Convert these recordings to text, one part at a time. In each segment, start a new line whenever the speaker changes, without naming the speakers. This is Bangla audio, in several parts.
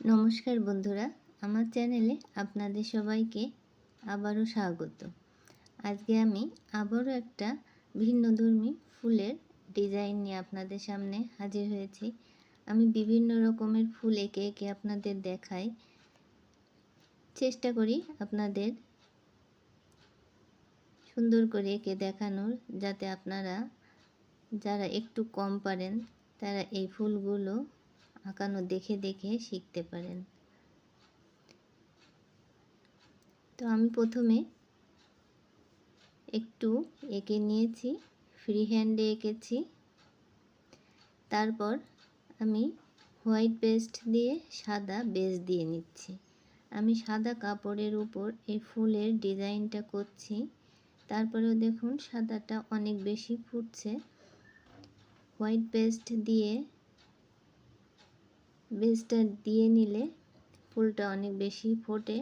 নমস্কার বন্ধুরা, আমার চ্যানেলে আপনাদের সবাইকে আবারও স্বাগত। আজকে আমি আবারও একটা ভিন্নধর্মী ফুলের ডিজাইন নিয়ে আপনাদের সামনে হাজির হয়েছি। আমি বিভিন্ন রকমের ফুল এঁকে এঁকে আপনাদের দেখাই। চেষ্টা করি আপনাদের সুন্দর করে এঁকে দেখানোর, যাতে আপনারা, যারা একটু কম পারেন, তারা এই ফুলগুলো আঁকানো দেখে দেখে শিখতে পারেন। তো আমি প্রথমে একটু এঁকে নিয়েছি ফ্রি হ্যান্ডে এঁকেছি। তারপর আমি হোয়াইট পেস্ট দিয়ে সাদা বেস দিয়ে নিচ্ছি। আমি সাদা কাপড়ের উপর এই ফুলের ডিজাইনটা করছি। তারপরেও দেখুন সাদাটা অনেক বেশি ফুটছে। হোয়াইট পেস্ট দিয়ে বেসটা দিয়ে নিলে ফুলটা অনেক বেশি ফোটে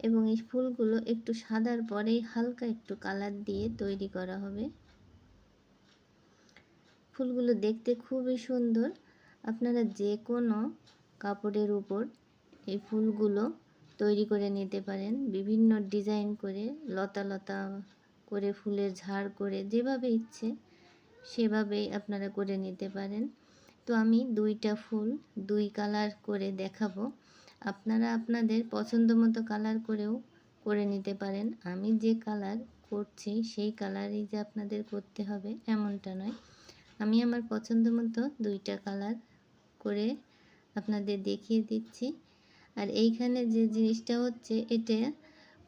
এবং এই ফুলগুলো একটু সাদার পরেই হালকা একটু কালার দিয়ে তৈরি করা হবে। ফুলগুলো দেখতে খুবই সুন্দর। আপনারা যে কোনো কাপড়ের উপর এই ফুলগুলো তৈরি করে নিতে পারেন। বিভিন্ন ডিজাইন করে, লতা লতা করে, ফুলের ঝাড় করে, যেভাবে ইচ্ছে সেভাবেই আপনারা করে নিতে পারেন। তো আমি দুইটা ফুল দুই কালার করে দেখাবো। আপনারা আপনাদের পছন্দ মতো কালার করেও করে নিতে পারেন। আমি যে কালার করছি সেই কালারই যে আপনাদের করতে হবে এমনটা নয়। আমি আমার পছন্দ মতো দুইটা কালার করে আপনাদের দেখিয়ে দিচ্ছি। আর এইখানে যে জিনিসটা হচ্ছে এটা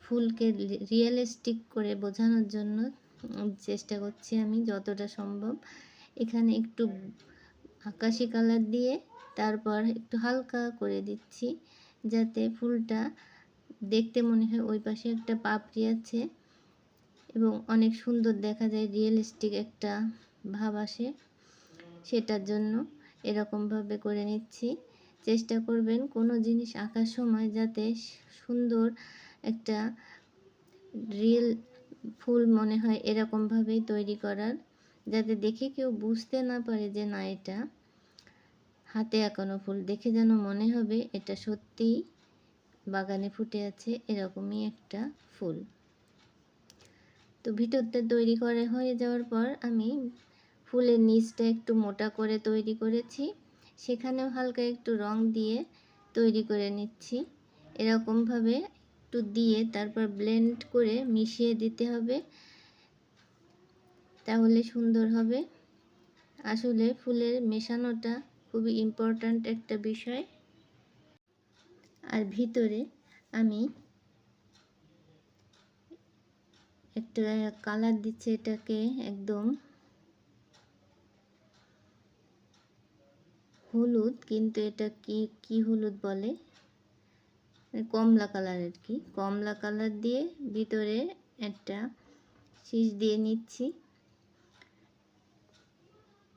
ফুলকে রিয়েলিস্টিক করে বোঝানোর জন্য চেষ্টা করছি আমি যতটা সম্ভব। এখানে একটু আকাশি কালার দিয়ে তারপর একটু হালকা করে দিচ্ছি যাতে ফুলটা দেখতে মনে হয় ওই পাশে একটা পাপড়ি আছে এবং অনেক সুন্দর দেখা যায় রিয়েলিস্টিক একটা ভাব আসে। সেটার জন্য এরকমভাবে করে নিচ্ছি। চেষ্টা করবেন কোনো জিনিস আঁকার সময় যাতে সুন্দর একটা রিয়েল ফুল মনে হয় এরকমভাবেই তৈরি করার। যাতে দেখে কেউ বুঝতে না পারে যে না, এটা হাতে আঁকানো ফুল। দেখে যেন মনে হবে এটা সত্যিই বাগানে ফুটে আছে এরকমই একটা ফুল। তো ভিতরটা তৈরি করে হয়ে যাওয়ার পর আমি ফুলের নিচটা একটু মোটা করে তৈরি করেছি। সেখানেও হালকা একটু রং দিয়ে তৈরি করে নিচ্ছি। এরকমভাবে একটু দিয়ে তারপর ব্লেন্ড করে মিশিয়ে দিতে হবে। তাহলে সুন্দর হবে। আসলে ফুলের মেশানোটা খুবই ইম্পর্ট্যান্ট একটা বিষয়। আর ভিতরে আমি একটা কালার দিচ্ছে এটাকে একদম। হলুদ, কিন্তু এটা কি কি হলুদ বলে? কমলা কালার আর কি। কমলা কালার দিয়ে ভিতরে একটা শীষ দিয়ে নিচ্ছি।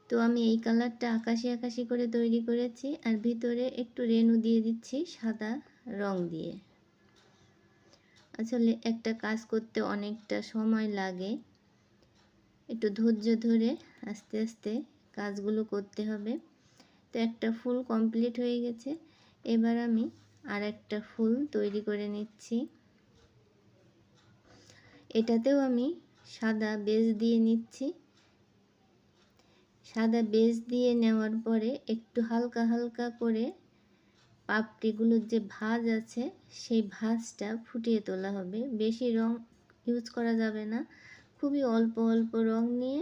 তো আমি এই কালারটা আকাশি আকাশি করে তৈরি করেছি আর ভিতরে একটু রেনু দিয়ে দিচ্ছি সাদা রং দিয়ে। আসলে একটা কাজ করতে অনেকটা সময় লাগে। একটু ধৈর্য ধরে আস্তে আস্তে কাজগুলো করতে হবে। তো একটা ফুল কমপ্লিট হয়ে গেছে। এবার আমি আর একটা ফুল তৈরি করে নিচ্ছি। এটাতেও আমি সাদা বেজ দিয়ে নিচ্ছি। সাদা বেজ দিয়ে নেওয়ার পরে একটু হালকা হালকা করে পাপড়িগুলোর যে ভাজ আছে, সেই ভাজটা ফুটিয়ে তোলা হবে। বেশি রং ইউজ করা যাবে না। খুবই অল্প অল্প রং নিয়ে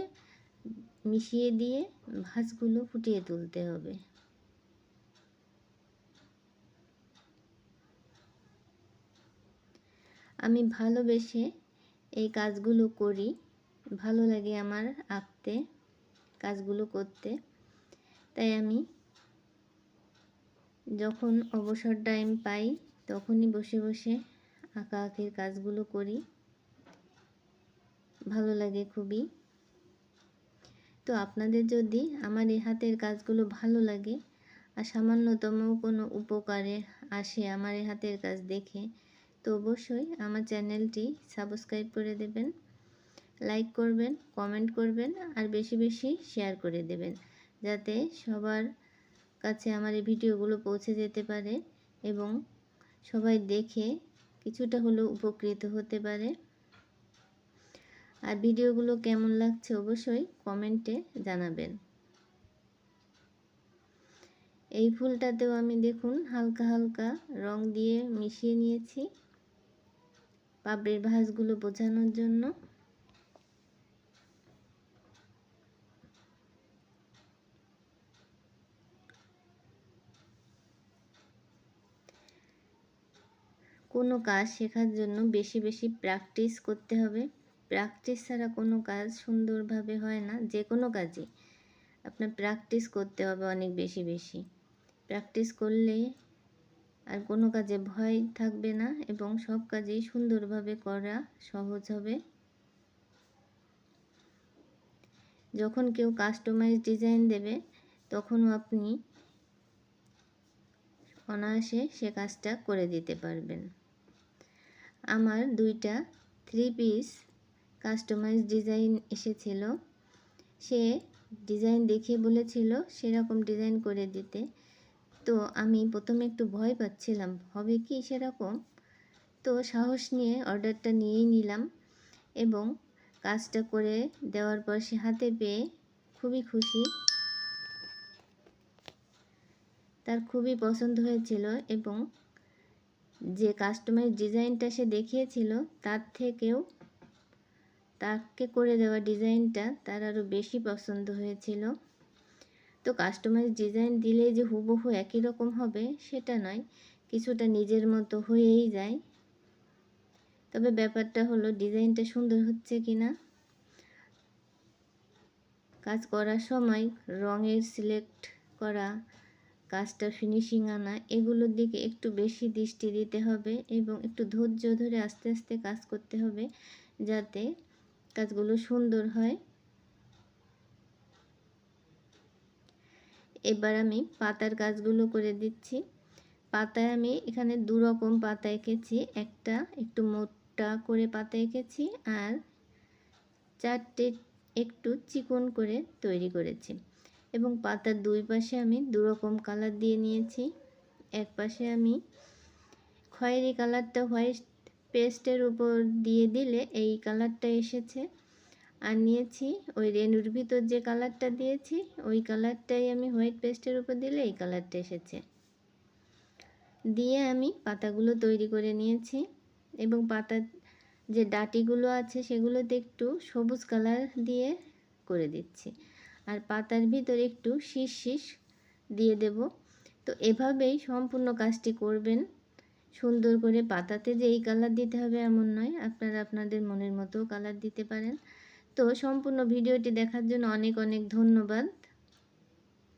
মিশিয়ে দিয়ে ভাজগুলো ফুটিয়ে তুলতে হবে। আমি ভালোবেসে এই কাজগুলো করি। ভালো লাগে আমার আঁকতে। কাজগুলো করতে। তাই আমি যখন অবসর টাইম পাই, তখনই বসে বসে আঁকা আঁকির কাজগুলো করি। ভালো লাগে খুবই। তো আপনাদের যদি আমার এই হাতের কাজগুলো ভালো লাগে, আর সামান্যতম কোনো উপকারে আসে আমার এই হাতের কাজ দেখে, তো অবশ্যই আমার চ্যানেলটি সাবস্ক্রাইব করে দেবেন। লাইক করবেন কমেন্ট করবেন আর বেশি বেশি শেয়ার করে দেবেন। যাতে সবার কাছে আমার এই ভিডিওগুলো পৌঁছে যেতে পারে এবং সবাই দেখে কিছুটা হলেও উপকৃত হতে পারে। আর ভিডিওগুলো কেমন লাগছে অবশ্যই কমেন্টে জানাবেন। এই ফুলটাতেও আমি দেখুন হালকা হালকা রং দিয়ে মিশিয়ে নিয়েছি। পাপড়ির ভাঁজগুলো বোঝানোর জন্য। কোনো কাজ শেখার জন্য বেশি বেশি প্র্যাকটিস করতে হবে। প্র্যাকটিস ছাড়া কোনো কাজ সুন্দরভাবে হয় না, যে কোনো কাজে আপনার প্র্যাকটিস করতে হবে অনেক বেশি বেশি। প্র্যাকটিস করলে আর কোনো কাজে ভয় থাকবে না এবং সব কাজেই সুন্দরভাবে করা সহজ হবে। যখন কেউ কাস্টমাইজ ডিজাইন দেবে তখনও আপনি অনায়াসে সে কাজটা করে দিতে পারবেন। আমার দুইটা থ্রি পিস কাস্টমাইজ ডিজাইন এসেছিল। সে ডিজাইন দেখে বলেছিল সেরকম ডিজাইন করে দিতে। তো আমি প্রথমে একটু ভয় পাচ্ছিলাম, হবে কি সেরকম? তো সাহস নিয়ে অর্ডারটা নিয়েই নিলাম এবং কাজটা করে দেওয়ার পর সে হাতে পেয়ে খুবই খুশি। তার খুবই পছন্দ হয়েছিল এবং যে কাস্টমাইজ ডিজাইনটা সে দেখিয়েছিল, তার থেকেও তাকে করে দেওয়া ডিজাইনটা তার আরও বেশি পছন্দ হয়েছিল। তো কাস্টমাইজ ডিজাইন দিলে যে হুবহু একই রকম হবে, সেটা নয়, কিছুটা নিজের মতো হয়েই যায়। তবে ব্যাপারটা হলো ডিজাইনটা সুন্দর হচ্ছে কি না কাজ করার সময় রঙের সিলেক্ট করা কাজটা ফিনিশিং আনা, এগুলোর দিকে একটু বেশি দৃষ্টি দিতে হবে এবং একটু ধৈর্য ধরে আস্তে আস্তে কাজ করতে হবে যাতে কাজগুলো সুন্দর হয়। এবার আমি পাতার কাজগুলো করে দিচ্ছি। পাতায় আমি এখানে দু রকম পাতা এঁকেছি, একটা একটু মোটা করে পাতা এঁকেছি আর চারটে একটু চিকন করে তৈরি করেছি। এবং পাতার দুই পাশে আমি দু রকম কালার দিয়ে নিয়েছি। এক পাশে আমি খয়েরি কালারটা হোয়াইট পেস্টের উপর দিয়ে দিলে এই কালারটা এসেছে। আর নিয়েছি ওই রেনুর ভিতর যে কালারটা দিয়েছি, ওই কালারটাই আমি হোয়াইট পেস্টের উপর দিলে এই কালারটা এসেছে। দিয়ে আমি পাতাগুলো তৈরি করে নিয়েছি এবং পাতার যে ডাটিগুলো আছে সেগুলোতে একটু সবুজ কালার দিয়ে করে দিচ্ছি। আর পাতার ভিতরে একটু শীষ শীষ দিয়ে দেব। তো এভাবেই সম্পূর্ণ কাজটি করবেন। সুন্দর করে পাতাতে যে এই কালার দিতে হবে এমন নয়, আপনারা আপনাদের মনের মতো কালার দিতে পারেন। তো সম্পূর্ণ ভিডিওটি দেখার জন্য অনেক অনেক ধন্যবাদ।